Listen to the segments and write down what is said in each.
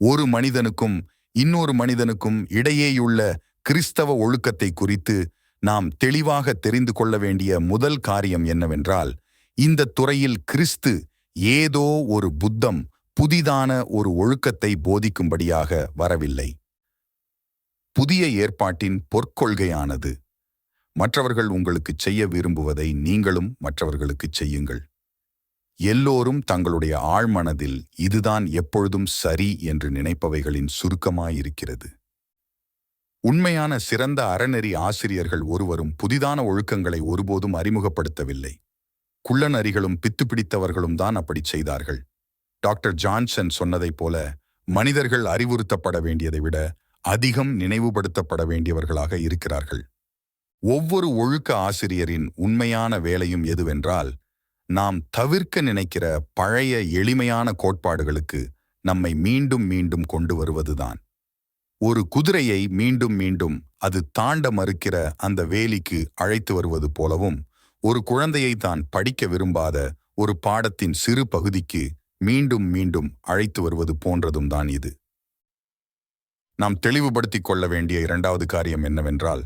ஒரு மனிதனுக்கும் இன்னொரு மனிதனுக்கும் இடையேயுள்ள கிறிஸ்தவ ஒழுக்கத்தை குறித்து நாம் தெளிவாக தெரிந்து கொள்ள வேண்டிய முதல் காரியம் என்னவென்றால் இந்த துறையில் கிறிஸ்து ஏதோ ஒரு புத்தம் புதிதான ஒரு ஒழுக்கத்தை போதிக்கும்படியாக வரவில்லை. புதிய ஏற்பாட்டின் பொற்கொள்கையானது. மற்றவர்கள் உங்களுக்கு செய்ய விரும்புவதை நீங்களும் மற்றவர்களுக்கு செய்யுங்கள். எல்லோரும் தங்களுடைய ஆழ்மனதில் இதுதான் எப்பொழுதும் சரி என்று நினைப்பவைகளின் சுருக்கமாயிருக்கிறது. உண்மையான சிறந்த அறநெறி ஆசிரியர்கள் ஒருவரும் புதிதான ஒழுக்கங்களை ஒருபோதும் அறிமுகப்படுத்தவில்லை. குள்ளநரிகளும் பித்து பிடித்தவர்களும் தான் அப்படி செய்தார்கள். டாக்டர் ஜான்சன் சொன்னதைப் போல மனிதர்கள் அறிவுறுத்தப்பட வேண்டியதை விட அதிகம் நினைவுபடுத்தப்பட வேண்டியவர்களாக இருக்கிறார்கள். ஒவ்வொரு ஒழுக்க ஆசிரியரின் உண்மையான வேலையும் எதுவென்றால் நாம் தவிர்க்க நினைக்கிற பழைய எளிமையான கோட்பாடுகளுக்கு நம்மை மீண்டும் மீண்டும் கொண்டு வருவதுதான். ஒரு குதிரையை மீண்டும் மீண்டும் அது தாண்ட மறுக்கிற அந்த வேலிக்கு அழைத்து வருவது போலவும் ஒரு குழந்தையை தான் படிக்க விரும்பாத ஒரு பாடத்தின் சிறு பகுதிக்கு மீண்டும் மீண்டும் அழைத்து வருவது போன்றதும் தான் இது. நாம் தெளிவுபடுத்திக் கொள்ள வேண்டிய இரண்டாவது காரியம் என்னவென்றால்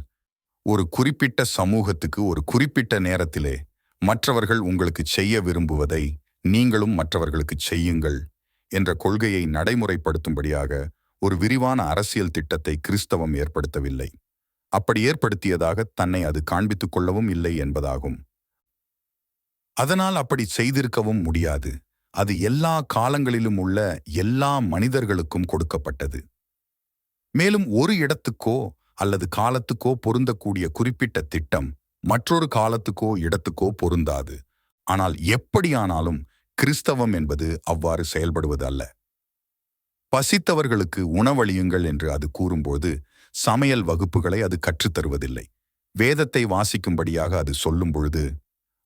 ஒரு குறிப்பிட்ட சமூகத்துக்கு ஒரு குறிப்பிட்ட நேரத்திலே மற்றவர்கள் உங்களுக்கு செய்ய விரும்புவதை நீங்களும் மற்றவர்களுக்கு செய்யுங்கள் என்ற கொள்கையை நடைமுறைப்படுத்தும்படியாக ஒரு விரிவான அரசியல் திட்டத்தை கிறிஸ்தவம் ஏற்படுத்தவில்லை. அப்படி ஏற்படுத்தியதாக தன்னை அது காண்பித்துக் கொள்ளவும் இல்லை என்பதாகும். அதனால் அப்படி செய்திருக்கவும் முடியாது. அது எல்லா காலங்களிலும் உள்ள எல்லா மனிதர்களுக்கும் கொடுக்கப்பட்டது. மேலும் ஒரு இடத்துக்கோ அல்லது காலத்துக்கோ பொருந்தக்கூடிய குறிப்பிட்ட திட்டம் மற்றொரு காலத்துக்கோ இடத்துக்கோ பொருந்தாது. ஆனால் எப்படியானாலும் கிறிஸ்தவம் என்பது அவ்வாறு செயல்படுவது அல்ல. பசித்தவர்களுக்கு உணவழியுங்கள் என்று அது கூறும்போது சமையல் வகுப்புகளை அது கற்றுத்தருவதில்லை வேதத்தை வாசிக்கும்படியாக அது சொல்லும் பொழுது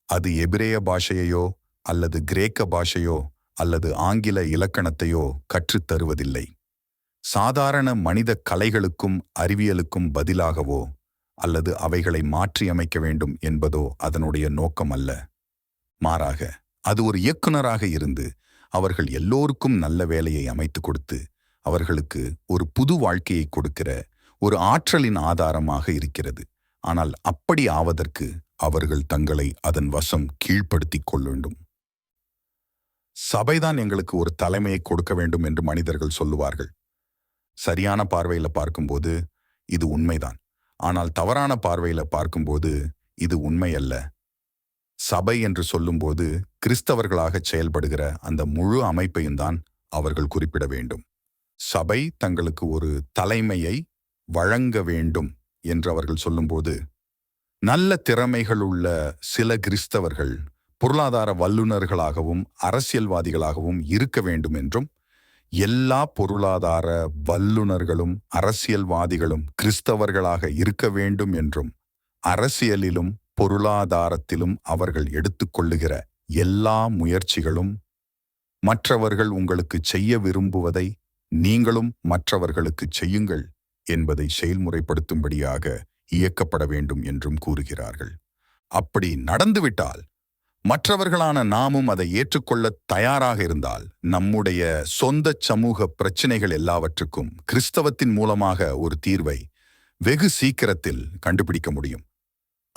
அது எபிரேய பாஷையையோ அல்லது கிரேக்க பாஷையோ அல்லது ஆங்கில இலக்கணத்தையோ கற்றுத்தருவதில்லை சாதாரண மனித கலைகளுக்கும் அறிவியலுக்கும் பதிலாகவோ அல்லது அவைகளை மாற்றியமைக்க வேண்டும் என்பதோ அதனுடைய நோக்கம் அல்ல மாறாக அது ஒரு இயக்குனராக இருந்து அவர்கள் எல்லோருக்கும் நல்ல வேலையை அமைத்து கொடுத்து அவர்களுக்கு ஒரு புது வாழ்க்கையை கொடுக்கிற ஒரு ஆற்றலின் ஆதாரமாக இருக்கிறது. ஆனால் அப்படி ஆவதற்கு அவர்கள் தங்களை அதன் வசம் கீழ்ப்படுத்திக் கொள்ள வேண்டும். சபைதான் எங்களுக்கு ஒரு தலைமையை கொடுக்க வேண்டும் என்று மனிதர்கள் சொல்லுவார்கள். சரியான பார்வையில் பார்க்கும்போது இது உண்மைதான். ஆனால் தவறான பார்வையில பார்க்கும்போது இது உண்மையல்ல. சபை என்று சொல்லும்போது கிறிஸ்தவர்களாக செயல்படுகிற அந்த முழு அமைப்பையும் தான் அவர்கள் குறிப்பிட வேண்டும். சபை தங்களுக்கு ஒரு தலைமையை வழங்க வேண்டும் என்று அவர்கள் சொல்லும்போது நல்ல திறமைகள் உள்ள சில கிறிஸ்தவர்கள் பொருளாதார வல்லுநர்களாகவும் அரசியல்வாதிகளாகவும் இருக்க வேண்டும் என்றும் எல்லா பொருளாதார வல்லுநர்களும் அரசியல்வாதிகளும் கிறிஸ்தவர்களாக இருக்க வேண்டும் என்றும் அரசியலிலும் பொருளாதாரத்திலும் அவர்கள் எடுத்துக்கொள்ளுகிற எல்லா முயற்சிகளும் மற்றவர்கள் உங்களுக்கு செய்ய விரும்புவதை நீங்களும் மற்றவர்களுக்கு செய்யுங்கள் என்பதை செயல்முறைப்படுத்தும்படியாக இயக்கப்பட வேண்டும் என்றும் கூறுகிறார்கள். அப்படி நடந்துவிட்டால் மற்றவர்களான நாமும் அதை ஏற்றுக்கொள்ள தயாராக இருந்தால் நம்முடைய சொந்த சமூக பிரச்சினைகள் எல்லாவற்றுக்கும் கிறிஸ்தவத்தின் மூலமாக ஒரு தீர்வை வெகு சீக்கிரத்தில் கண்டுபிடிக்க முடியும்.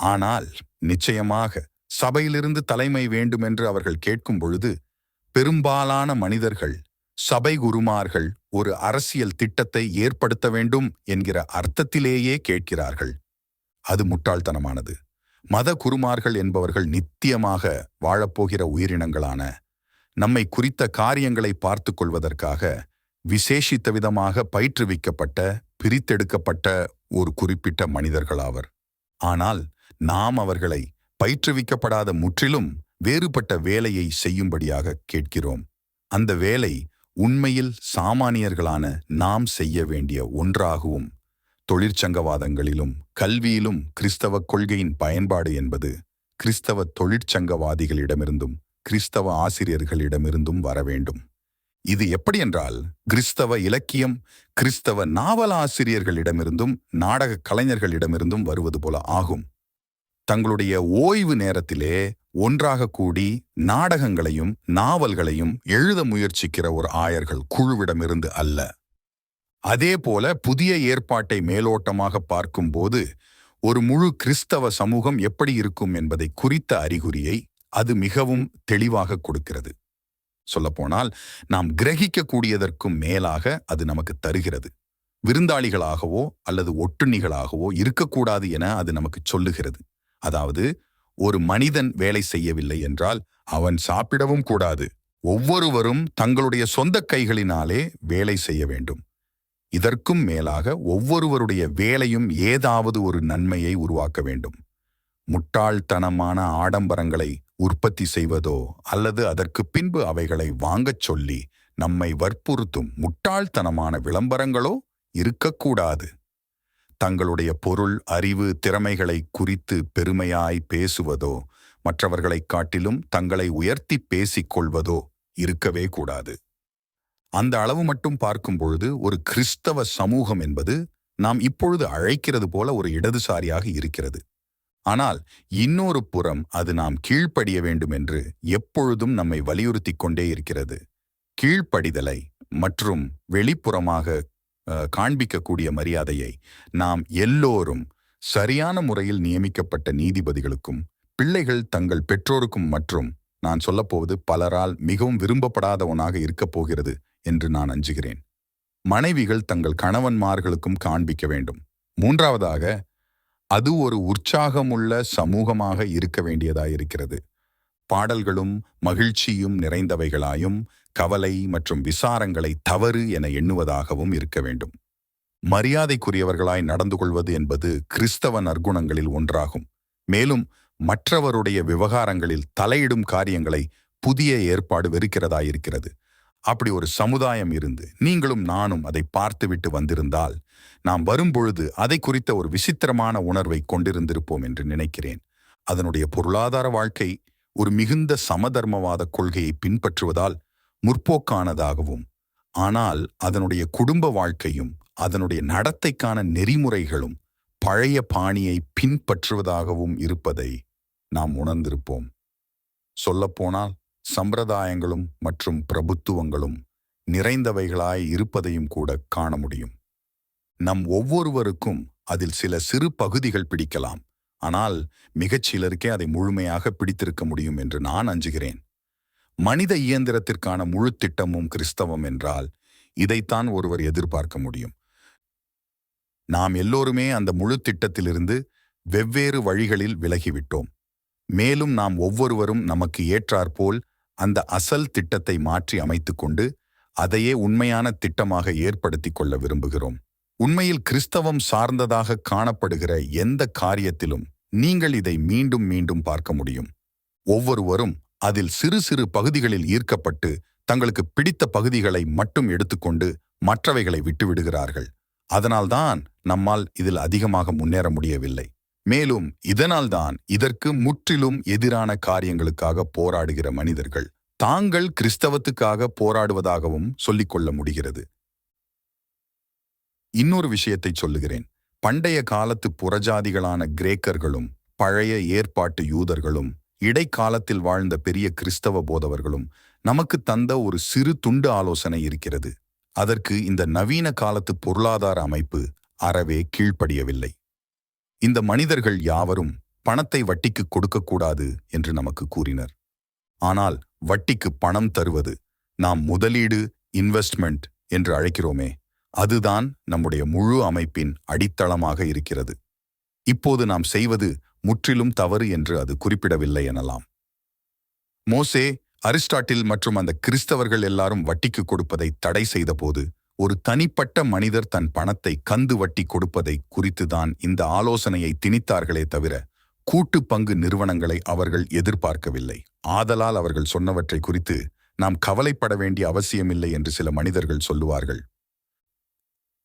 ஆனால் நிச்சயமாக சபையிலிருந்து தலைமை வேண்டுமென்று அவர்கள் கேட்கும் பொழுது பெரும்பாலான மனிதர்கள் சபை குருமார்கள் ஒரு அரசியல் திட்டத்தை ஏற்படுத்த வேண்டும் என்கிற அர்த்தத்திலேயே கேட்கிறார்கள். அது முட்டாள்தனமானது. மத குருமார்கள் என்பவர்கள் நித்தியமாக வாழப்போகிற உயிரினங்களான நம்மை குறித்த காரியங்களை பார்த்து கொள்வதற்காக விசேஷித்த விதமாக பயிற்றுவிக்கப்பட்ட பிரித்தெடுக்கப்பட்ட ஒரு குறிப்பிட்ட மனிதர்களாவர். ஆனால் நாம் அவர்களை பயிற்றுவிக்கப்படாத முற்றிலும் வேறுபட்ட வேலையை செய்யும்படியாக கேட்கிறோம். அந்த வேலை உண்மையில் சாமானியர்களான நாம் செய்ய வேண்டிய ஒன்றாகவும் தொழிற்சங்கவாதங்களிலும் கல்வியிலும் கிறிஸ்தவ கொள்கையின் பயன்பாடு என்பது கிறிஸ்தவ தொழிற்சங்கவாதிகளிடமிருந்தும் கிறிஸ்தவ ஆசிரியர்களிடமிருந்தும் வர வேண்டும். இது எப்படி என்றால் கிறிஸ்தவ இலக்கியம் கிறிஸ்தவ நாவலாசிரியர்களிடமிருந்தும் நாடக கலைஞர்களிடமிருந்தும் வருவது போல ஆகும். தங்களுடைய ஓய்வு நேரத்திலே ஒன்றாக கூடி நாடகங்களையும் நாவல்களையும் எழுத முயற்சிக்கிற ஒரு ஆயர்கள் குழுவிடமிருந்து அல்ல. அதேபோல புதிய ஏற்பாட்டை மேலோட்டமாக பார்க்கும்போது ஒரு முழு கிறிஸ்தவ சமூகம் எப்படி இருக்கும் என்பதை குறித்த அறிகுறியை அது மிகவும் தெளிவாக கொடுக்கிறது. சொல்லப்போனால் நாம் கிரகிக்கக்கூடியதற்கும் மேலாக அது நமக்கு தருகிறது. விருந்தாளிகளாகவோ அல்லது ஒட்டுண்ணிகளாகவோ இருக்கக்கூடாது என அது நமக்கு சொல்லுகிறது. அதாவது ஒரு மனிதன் வேலை செய்யவில்லை என்றால் அவன் சாப்பிடவும் கூடாது. ஒவ்வொருவரும் தங்களுடைய சொந்த கைகளினாலே வேலை செய்ய வேண்டும். இதற்கும் மேலாக ஒவ்வொருவருடைய வேலையும் ஏதாவது ஒரு நன்மையை உருவாக்க வேண்டும். முட்டாள்தனமான ஆடம்பரங்களை உற்பத்தி செய்வதோ அல்லது அதற்கு பின்பு அவைகளை வாங்கச் சொல்லி நம்மை வற்புறுத்தும் முட்டாள்தனமான விளம்பரங்களோ இருக்கக்கூடாது. தங்களுடைய பொருள் அறிவு திறமைகளை குறித்து பெருமையாய் பேசுவதோ மற்றவர்களைக் காட்டிலும் தங்களை உயர்த்தி பேசிக்கொள்வதோ இருக்கவே கூடாது. அந்த அளவு மட்டும் பார்க்கும் பொழுது ஒரு கிறிஸ்தவ சமூகம் என்பது நாம் இப்பொழுது அழைக்கிறது போல ஒரு இடதுசாரியாக இருக்கிறது. ஆனால் இன்னொரு புறம் அது நாம் கீழ்ப்படிய வேண்டும் என்று எப்பொழுதும் நம்மை வலியுறுத்திக் கொண்டே இருக்கிறது. கீழ்ப்படிதலை மற்றும் வெளிப்புறமாக அஹ், காண்பிக்கக்கூடிய மரியாதையை நாம் எல்லோரும் சரியான முறையில் நியமிக்கப்பட்ட நீதிபதிகளுக்கும் பிள்ளைகள் தங்கள் பெற்றோருக்கும் மற்றும் நான் சொல்லப்போவது பலரால் மிகவும் விரும்பப்படாத ஒன்றாக இருக்கப் போகிறது என்று நான் அஞ்சுகிறேன். மனைவிகள் தங்கள் கணவன்மார்களுக்கும் காண்பிக்க வேண்டும். மூன்றாவதாக அது ஒரு உற்சாகமுள்ள சமூகமாக இருக்க வேண்டியதாயிருக்கிறது பாடல்களும் மகிழ்ச்சியும் நிறைந்தவைகளாயும் கவலை மற்றும் விசாரங்களை தவறு என எண்ணுவதாகவும் இருக்க வேண்டும். மரியாதைக்குரியவர்களாய் நடந்து கொள்வது என்பது கிறிஸ்தவ நற்குணங்களில் ஒன்றாகும். மேலும் மற்றவருடைய விவகாரங்களில் தலையிடும் காரியங்களை புதிய ஏற்பாடு வெறுக்கிறதாயிருக்கிறது அப்படி ஒரு சமுதாயம் இருந்து நீங்களும் நானும் அதை பார்த்துவிட்டு வந்திருந்தால் நாம் வரும்பொழுது அதை குறித்த ஒரு விசித்திரமான உணர்வை கொண்டிருந்திருப்போம் என்று நினைக்கிறேன். அதனுடைய பொருளாதார வாழ்க்கை ஒரு மிகுந்த சமதர்மவாத கொள்கையை பின்பற்றுவதால் முற்போக்கானதாகவும் ஆனால் அதனுடைய குடும்ப வாழ்க்கையும் அதனுடைய நடத்தைக்கான நெறிமுறைகளும் பழைய பாணியை பின்பற்றுவதாகவும் இருப்பதை நாம் உணர்ந்திருப்போம். சொல்லப்போனால் சம்பிரதாயங்களும் மற்றும் பிரபுத்துவங்களும் நிறைந்தவைகளாய் இருப்பதையும் கூட காண முடியும். நம் ஒவ்வொருவருக்கும் அதில் சில சிறு பகுதிகள் பிடிக்கலாம். ஆனால் மிகச் சிலருக்கே அதை முழுமையாக பிடித்திருக்க முடியும் என்று நான் அஞ்சுகிறேன். மனித இயந்திரத்திற்கான முழு திட்டமும் கிறிஸ்தவம் என்றால் இதைத்தான் ஒருவர் எதிர்பார்க்க முடியும். நாம் எல்லோருமே அந்த முழு திட்டத்திலிருந்து வெவ்வேறு வழிகளில் விலகிவிட்டோம். மேலும் நாம் ஒவ்வொருவரும் நமக்கு ஏற்றாற்போல் அந்த அசல் திட்டத்தை மாற்றி அமைத்துக்கொண்டு அதையே உண்மையான திட்டமாக ஏற்படுத்திக் கொள்ள விரும்புகிறோம். உண்மையில் கிறிஸ்தவம் சார்ந்ததாக காணப்படுகிற எந்த காரியத்திலும் நீங்கள் இதை மீண்டும் மீண்டும் பார்க்க முடியும். ஒவ்வொருவரும் அதில் சிறு சிறு பகுதிகளில் ஈர்க்கப்பட்டு தங்களுக்கு பிடித்த பகுதிகளை மட்டும் எடுத்துக்கொண்டு மற்றவைகளை விட்டுவிடுகிறார்கள். அதனால்தான் நம்மால் இதில் அதிகமாக முன்னேற முடியவில்லை. மேலும் இதனால்தான் இதற்கு முற்றிலும் எதிரான காரியங்களுக்காக போராடுகிற மனிதர்கள் தாங்கள் கிறிஸ்தவத்துக்காக போராடுவதாகவும் சொல்லிக்கொள்ள முடிகிறது. இன்னொரு விஷயத்தை சொல்லுகிறேன். பண்டைய காலத்து புறஜாதிகளான கிரேக்கர்களும் பழைய ஏற்பாட்டு யூதர்களும் இடைக்காலத்தில் வாழ்ந்த பெரிய கிறிஸ்தவ போதவர்களும் நமக்கு தந்த ஒரு சிறு துண்டு ஆலோசனை இருக்கிறது. அதற்கு இந்த நவீன காலத்து பொருளாதார அமைப்பு அறவே கீழ்ப்படியவில்லை. இந்த மனிதர்கள் யாவரும் பணத்தை வட்டிக்கு கொடுக்கக்கூடாது என்று நமக்கு கூறினர். ஆனால் வட்டிக்கு பணம் தருவது நாம் முதலீடு இன்வெஸ்ட்மெண்ட் என்று அழைக்கிறோமே அதுதான் நம்முடைய முழு அமைப்பின் அடித்தளமாக இருக்கிறது. இப்போது நாம் செய்வது முற்றிலும் தவறு என்று அது குறிப்பிடவில்லை எனலாம். மோசே அரிஸ்டாட்டில் மற்றும் அந்த கிறிஸ்தவர்கள் எல்லாரும் வட்டிக்கு கொடுப்பதை தடை செய்தபோது ஒரு தனிப்பட்ட மனிதர் தன் பணத்தை கந்து வட்டி கொடுப்பதை குறித்துதான் இந்த ஆலோசனையை திணித்தார்களே தவிர கூட்டு பங்கு நிறுவனங்களை அவர்கள் எதிர்பார்க்கவில்லை. ஆதலால் அவர்கள் சொன்னவற்றை குறித்து நாம் கவலைப்பட வேண்டிய அவசியமில்லை என்று சில மனிதர்கள் சொல்லுவார்கள்.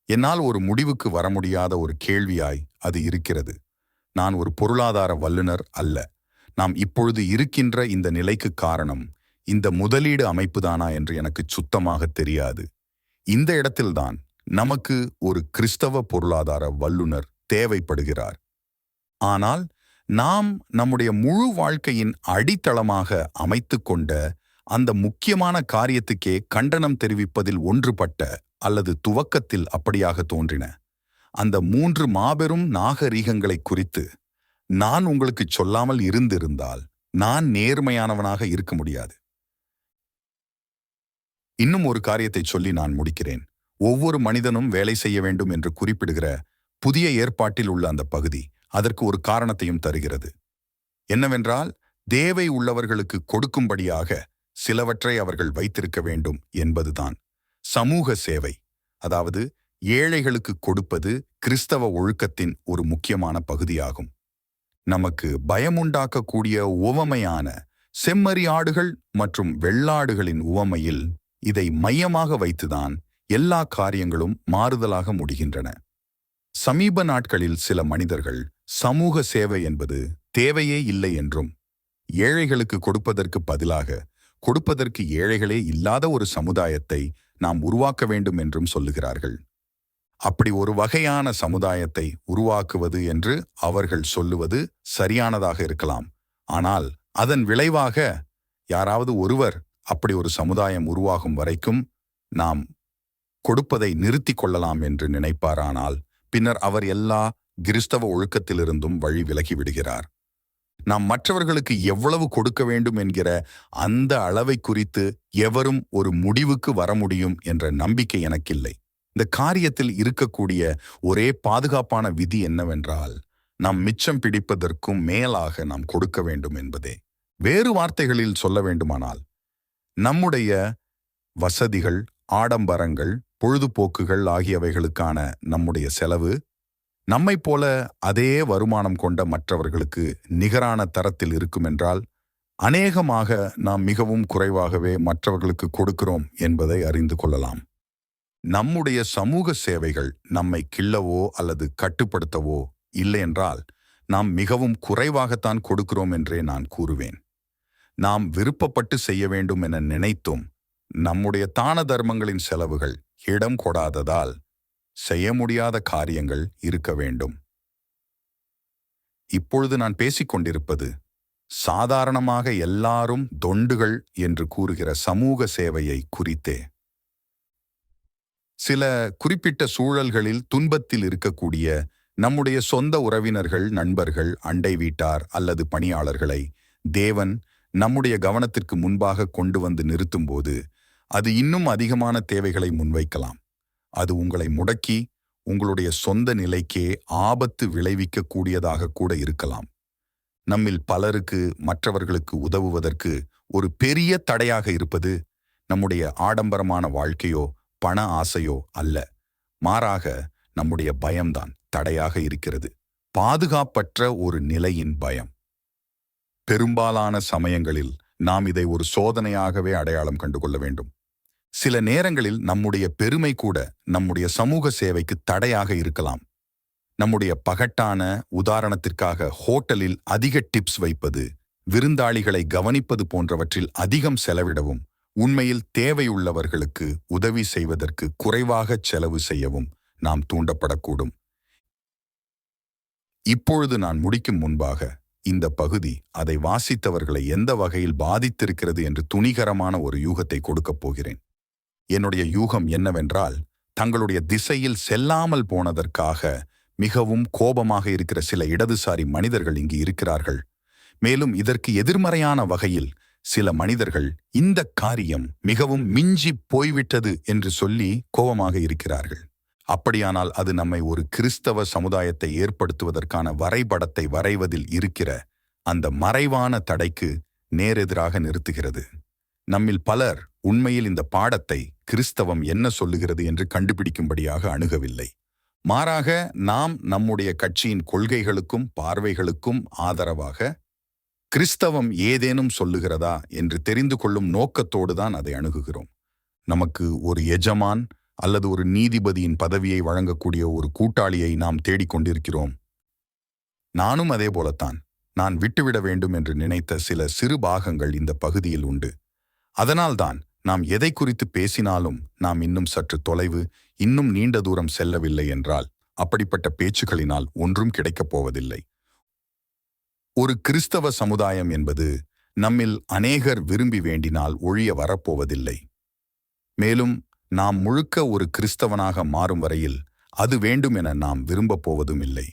என்னால் ஒரு முடிவுக்கு வர முடியாத ஒரு கேள்வியாய் அது இருக்கிறது. நான் ஒரு பொருளாதார வல்லுனர் அல்ல. நாம் இப்பொழுது இருக்கின்ற இந்த நிலைக்கு காரணம் இந்த முதலீடு அமைப்புதானா என்று எனக்கு சுத்தமாக தெரியாது. இந்த இடத்தில்தான் நமக்கு ஒரு கிறிஸ்தவ பொருளாதார வல்லுனர் தேவைப்படுகிறார். ஆனால் நாம் நம்முடைய முழு வாழ்க்கையின் அடித்தளமாக அமைத்துக் கொண்ட அந்த முக்கியமான காரியத்துக்கே கண்டனம் தெரிவிப்பதில் ஒன்றுபட்ட அல்லது துவக்கத்தில் அப்படியாக தோன்றின. அந்த மூன்று மாபெரும் நாகரீகங்களை குறித்து நான் உங்களுக்குச் சொல்லாமல் இருந்திருந்தால் நான் நேர்மையானவனாக இருக்க முடியாது. இன்னும் ஒரு காரியத்தை சொல்லி நான் முடிக்கிறேன். ஒவ்வொரு மனிதனும் வேலை செய்ய வேண்டும் என்று குறிப்பிடுகிற புதிய ஏற்பாட்டில் உள்ள அந்த பகுதி அதற்கு ஒரு காரணத்தையும் தருகிறது. என்னவென்றால் தேவை உள்ளவர்களுக்கு கொடுக்கும்படியாக சிலவற்றை அவர்கள் வைத்திருக்க வேண்டும் என்பதுதான். சமூக சேவை அதாவது ஏழைகளுக்கு கொடுப்பது கிறிஸ்தவ ஒழுக்கத்தின் ஒரு முக்கியமான பகுதியாகும். நமக்கு பயமுண்டாக்கக்கூடிய உவமையான செம்மறி ஆடுகள் மற்றும் வெள்ளாடுகளின் உவமையில் இதை மையமாக வைத்துதான் எல்லா காரியங்களும் மாறுதலாக முடிகின்றன. சமீப நாட்களில் சில மனிதர்கள் சமூக சேவை என்பது தேவையே இல்லை என்றும் ஏழைகளுக்கு கொடுப்பதற்கு பதிலாக கொடுப்பதற்கு ஏழைகளே இல்லாத ஒரு சமுதாயத்தை நாம் உருவாக்க வேண்டும் என்றும் சொல்லுகிறார்கள். அப்படி ஒரு வகையான சமுதாயத்தை உருவாக்குவது என்று அவர்கள் சொல்லுவது சரியானதாக இருக்கலாம். ஆனால் அதன் விளைவாக யாராவது ஒருவர் அப்படி ஒரு சமுதாயம் உருவாகும் வரைக்கும் நாம் கொடுப்பதை நிறுத்திக் கொள்ளலாம் என்று நினைப்பாரானால் பின்னர் அவர் எல்லா கிறிஸ்தவ ஒழுக்கத்திலிருந்தும் வழி விலகி விடுகிறார். நாம் மற்றவர்களுக்கு எவ்வளவு கொடுக்க வேண்டும் என்கிற அந்த அளவை குறித்து எவரும் ஒரு முடிவுக்கு வர முடியும் என்ற நம்பிக்கை எனக்கில்லை. இந்த காரியத்தில் இருக்கக்கூடிய ஒரே பாதுகாப்பான விதி என்னவென்றால் நாம் மிச்சம் பிடிப்பதற்கும் மேலாக நாம் கொடுக்க வேண்டும் என்பதே. வேறு வார்த்தைகளில் சொல்ல வேண்டுமானால் நம்முடைய வசதிகள் ஆடம்பரங்கள் பொழுதுபோக்குகள் ஆகியவைகளுக்கான நம்முடைய செலவு நம்மைப் போல அதே வருமானம் கொண்ட மற்றவர்களுக்கு நிகரான தரத்தில் இருக்குமென்றால் அநேகமாக நாம் மிகவும் குறைவாகவே மற்றவர்களுக்கு கொடுக்கிறோம் என்பதை அறிந்து கொள்ளலாம். நம்முடைய சமூக சேவைகள் நம்மை கிள்ளவோ அல்லது கட்டுப்படுத்தவோ இல்லையென்றால் நாம் மிகவும் குறைவாகத்தான் கொடுக்கிறோம் என்றே நான் கூறுவேன். நாம் விருப்பப்பட்டு செய்ய வேண்டும் என நினைத்தும் நம்முடைய தான தர்மங்களின் செலவுகள் இடம் கொடாததால் செய்ய முடியாத காரியங்கள் இருக்க வேண்டும். இப்பொழுது நான் பேசிக்கொண்டிருப்பது சாதாரணமாக எல்லாரும் தொண்டுகள் என்று கூறுகிற சமூக சேவையை குறித்தே. சில குறிப்பிட்ட சூழல்களில் துன்பத்தில் இருக்கக்கூடிய நம்முடைய சொந்த உறவினர்கள் நண்பர்கள் அண்டை வீட்டார் அல்லது பணியாளர்களை தேவன் நம்முடைய கவனத்திற்கு முன்பாக கொண்டு வந்து நிறுத்தும்போது அது இன்னும் அதிகமான தேவைகளை முன்வைக்கலாம். அது உங்களை முடக்கி உங்களுடைய சொந்த நிலைக்கே ஆபத்து விளைவிக்கக்கூடியதாக கூட இருக்கலாம். நம்மில் பலருக்கு மற்றவர்களுக்கு உதவுவதற்கு ஒரு பெரிய தடையாக இருப்பது நம்முடைய ஆடம்பரமான வாழ்க்கையோ பண ஆசையோ அல்ல. மாறாக நம்முடைய பயம்தான் தடையாக இருக்கிறது. பாதுகாப்பற்ற ஒரு நிலையின் பயம். பெரும்பாலான சமயங்களில் நாம் இதை ஒரு சோதனையாகவே அடையாளம் கண்டுகொள்ள வேண்டும். சில நேரங்களில் நம்முடைய பெருமை கூட நம்முடைய சமூக சேவைக்கு தடையாக இருக்கலாம். நம்முடைய பகட்டான உதாரணத்திற்காக ஹோட்டலில் அதிக டிப்ஸ் வைப்பது விருந்தாளிகளை கவனிப்பது போன்றவற்றில் அதிகம் செலவிடவும் உண்மையில் தேவையுள்ளவர்களுக்கு உதவி செய்வதற்கு குறைவாகச் செலவு செய்யவும் நாம் தூண்டப்படக்கூடும். இப்பொழுது நான் முடிக்கும் முன்பாக இந்த பகுதி அதை வாசித்தவர்களை எந்த வகையில் பாதித்திருக்கிறது என்று துணிகரமான ஒரு யூகத்தை கொடுக்கப் போகிறேன். என்னுடைய யூகம் என்னவென்றால் தங்களுடைய திசையில் செல்லாமல் போனதற்காக மிகவும் கோபமாக இருக்கிற சில இடதுசாரி மனிதர்கள் இங்கு இருக்கிறார்கள். மேலும் இதற்கு எதிர்மறையான வகையில் சில மனிதர்கள் இந்த காரியம் மிகவும் மிஞ்சி போய்விட்டது என்று சொல்லி கோபமாக இருக்கிறார்கள். அப்படியானால் அது நம்மை ஒரு கிறிஸ்தவ சமுதாயத்தை ஏற்படுத்துவதற்கான வரைபடத்தை வரைவதில் இருக்கிற அந்த மறைவான தடைக்கு நேரெதிராக நிறுத்துகிறது. நம்மில் பலர் உண்மையில் இந்த பாடத்தை கிறிஸ்தவம் என்ன சொல்லுகிறது என்று கண்டுபிடிக்கும்படியாக அணுகவில்லை. மாறாக நாம் நம்முடைய கட்சியின் கொள்கைகளுக்கும் பார்வைகளுக்கும் ஆதரவாக கிறிஸ்தவம் ஏதேனும் சொல்லுகிறதா என்று தெரிந்து கொள்ளும் நோக்கத்தோடு தான் அதை அணுகுகிறோம். நமக்கு ஒரு எஜமான் அல்லது ஒரு நீதிபதியின் பதவியை வழங்கக்கூடிய ஒரு கூட்டாளியை நாம் தேடிக்கொண்டிருக்கிறோம். நானும் அதே போலத்தான். நான் விட்டுவிட வேண்டும் என்று நினைத்த சில சிறு பாகங்கள் இந்த பகுதியில் உண்டு. அதனால்தான் நாம் எதை குறித்து பேசினாலும் நாம் இன்னும் சற்று தொலைவு இன்னும் நீண்ட தூரம் செல்லவில்லை என்றால் அப்படிப்பட்ட பேச்சுகளினால் ஒன்றும் கிடைக்கப் போவதில்லை. ஒரு கிறிஸ்தவ சமுதாயம் என்பது நம்மில் அநேகர் விரும்பி வேண்டினால் ஒழிய வரப்போவதில்லை. மேலும் நாம் முழுக்க ஒரு கிறிஸ்தவனாக மாறும் வரையில் அது வேண்டும் என நாம் விரும்பப் போவதும் இல்லை.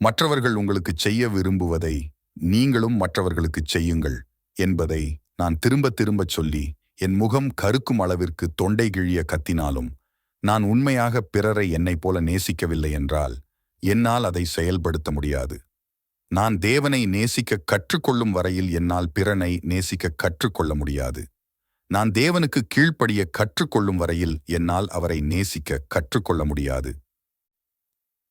மற்றவர்கள் உங்களுக்கு செய்ய விரும்புவதை நீங்களும் மற்றவர்களுக்கு செய்யுங்கள் என்பதை நான் திரும்ப திரும்பச் சொல்லி என் முகம் கருக்கும் அளவிற்கு தொண்டை கிழிய கத்தினாலும் நான் உண்மையாக பிறரை என்னைப் போல நேசிக்கவில்லை என்றால் என்னால் அதை செயல்படுத்த முடியாது. நான் தேவனை நேசிக்க கற்றுக்கொள்ளும் வரையில் என்னால் பிறனை நேசிக்க கற்றுக்கொள்ள முடியாது. நான் தேவனுக்கு கீழ்ப்படிய கற்றுக்கொள்ளும் வரையில் என்னால் அவரை நேசிக்க கற்றுக்கொள்ள முடியாது.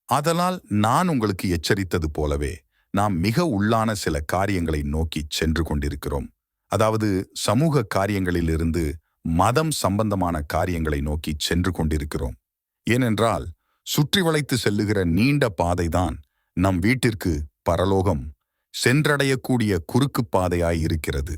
அதனால் நான் உங்களுக்கு எச்சரித்தது போலவே நாம் மிக உள்ளான சில காரியங்களை நோக்கி சென்று கொண்டிருக்கிறோம். அதாவது சமூக காரியங்களிலிருந்து மதம் சம்பந்தமான காரியங்களை நோக்கி சென்று கொண்டிருக்கிறோம். ஏனென்றால் சுற்றி வளைத்து செல்லுகிற நீண்ட பாதைதான் நம் வீட்டிற்கு பரலோகம் சென்றடையக்கூடிய குறுக்கு பாதையாய் இருக்கிறது.